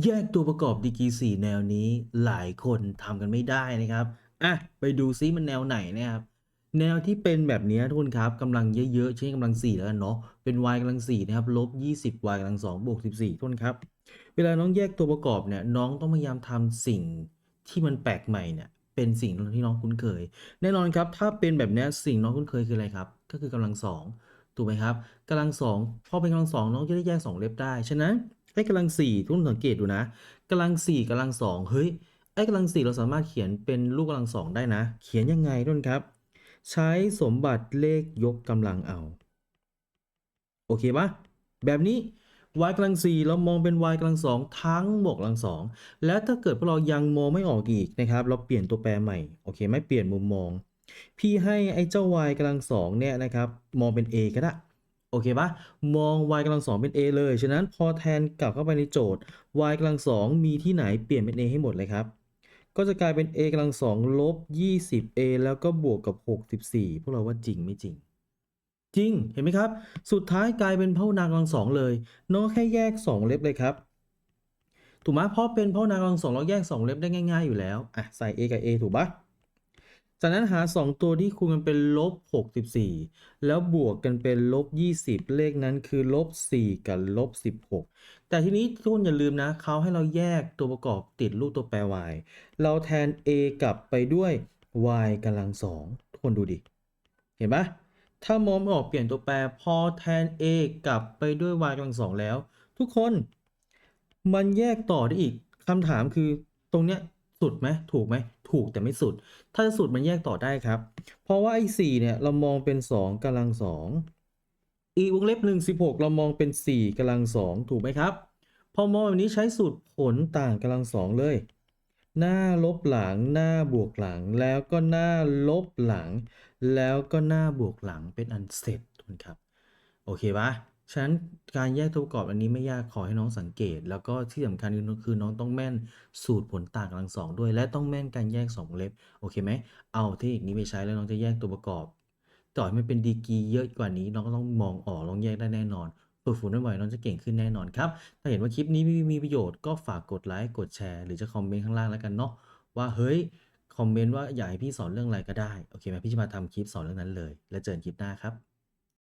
แยกตัวประกอบดีกรีสี่แนวนี้หลายคนทำกันไม่ได้นะครับ อะ ไปดูซิมันแนวไหนนะครับ แนวที่เป็นแบบนี้ทุกคนครับกำลังเยอะๆ เช่นกำลัง 4 แล้วกันเนาะ เป็น y กำลัง4นะครับ ลบ 20 y กำลัง2บวก 14ทุกคนครับ เวลาน้องแยกตัวประกอบเนี่ยน้องต้องพยายามทำสิ่งที่มันแปลกใหม่เนี่ยเป็นสิ่งที่น้องคุ้นเคย แน่นอนครับ ถ้าเป็นแบบนี้สิ่งน้องคุ้นเคยคืออะไรครับ ก็คือกำลังสองถูกไหมครับกำลังสองพอเป็นกำลังสองน้องจะได้แยกสองเล็บได้ ฉะนั้น ไอ้กำลังสี่ทุกคนสังเกตดูนะกำลังสี่กำลังสองเฮ้ยไอ้กำลังสี่เราสามารถเขียนเป็นลูกกำลังสองได้นะ เขียนยังไงทุกคนครับ ใช้สมบัติเลขยกกำลังเอา โอเคปะแบบนี้ y กำลังสี่เรามองเป็น y กำลังสองทั้งบวกกำลังสองแล้วถ้าเกิดพวกเรายังมองไม่ออกอีกนะครับ เราเปลี่ยนตัวแปรใหม่โอเคไหม่เปลี่ยนมุมมอง พี่ให้ไอ้เจ้า y กำลังสองเนี่ยนะครับ มองเป็น a ก็ได้ โอเคปะมอง y กำลังสองเป็น a เลย ฉะนั้นพอแทนกลับเข้าไปในโจทย์ y กำลังสองมีที่ไหนเปลี่ยนเป็น a ให้หมดเลยครับ ก็จะกลายเป็น a กำลังสองลบ 20a แล้วก็บวกกับ 64 พวกเราว่าจริงไม่จริง จริง เห็นไหมครับ สุดท้ายกลายเป็นพหุนามกำลังสองเลย น้องแค่แยก 2 เล็บเลยครับถูกไหมเพราะเป็นพหุนามกำลังสองเราแยก 2 เล็บได้ง่าย ๆอยู่แล้วอะใส่ a กับ a ถูกปะ จากนั้นหา 2 ตัวที่คูณกันเป็นลบ 64 แล้วบวกกันเป็นลบ 20 เลขนั้นคือลบ 4 กับลบ 16 แต่ทีนี้ทุกคนอย่าลืมนะเขาให้เราแยกตัวประกอบติดรูปตัวแปร y เราแทน a กลับไปด้วย y กำลังสองทุกคนดูดิ เห็นปะถ้ามองไม่ออกเปลี่ยนตัวแปรพอแทน a กลับไปด้วย y กำลังสองแล้ว ทุกคน มันแยกต่อได้อีกคำถามคือตรงเนี้ย สุดไหมถูกไหมถูกแต่ไม่สุด ถ้าจะสุดมันแยกต่อได้ครับ เพราะว่าไอ้สี่เนี่ยเรามองเป็น2กำลังสองอีวงเล็บหนึ่งสิบหกเรามองเป็น4กำลังสองถูกไหมครับ พอมองแบบนี้ใช้สูตรผลต่างกำลังสองเลย หน้าลบหลังหน้าบวกหลัง แล้วก็หน้าลบหลัง แล้วก็หน้าบวกหลังเป็นอันเสร็จทุนครับ โอเคปะ ฉะนั้นการแยกตัวประกอบอันนี้ไม่ยากขอให้น้องสังเกต แล้วก็ที่สำคัญคือน้องต้องแม่นสูตรผลต่างกำลังสองด้วย และต้องแม่นการแยกสองเล็บโอเคไหมเอาเทคนิคนี้ไปใช้แล้วน้องจะแยกตัวประกอบ ต่อให้มันเป็นดีกีเยอะกว่านี้ น้องก็ต้องมองออกลองแยกได้แน่นอนฝึกฝนบ่อยๆน้องจะเก่งขึ้นแน่นอนครับ ถ้าเห็นว่าคลิปนี้มีประโยชน์ก็ฝากกดไลค์กดแชร์หรือจะคอมเมนต์ข้างล่างแล้วกันเนาะว่าเฮ้ยคอมเมนต์ว่าอยากให้พี่สอนเรื่องอะไรก็ได้โอเคไหมพี่จะมาทำคลิปสอนเรื่องนั้นเลย แล้วเจอกันคลิปหน้าครับ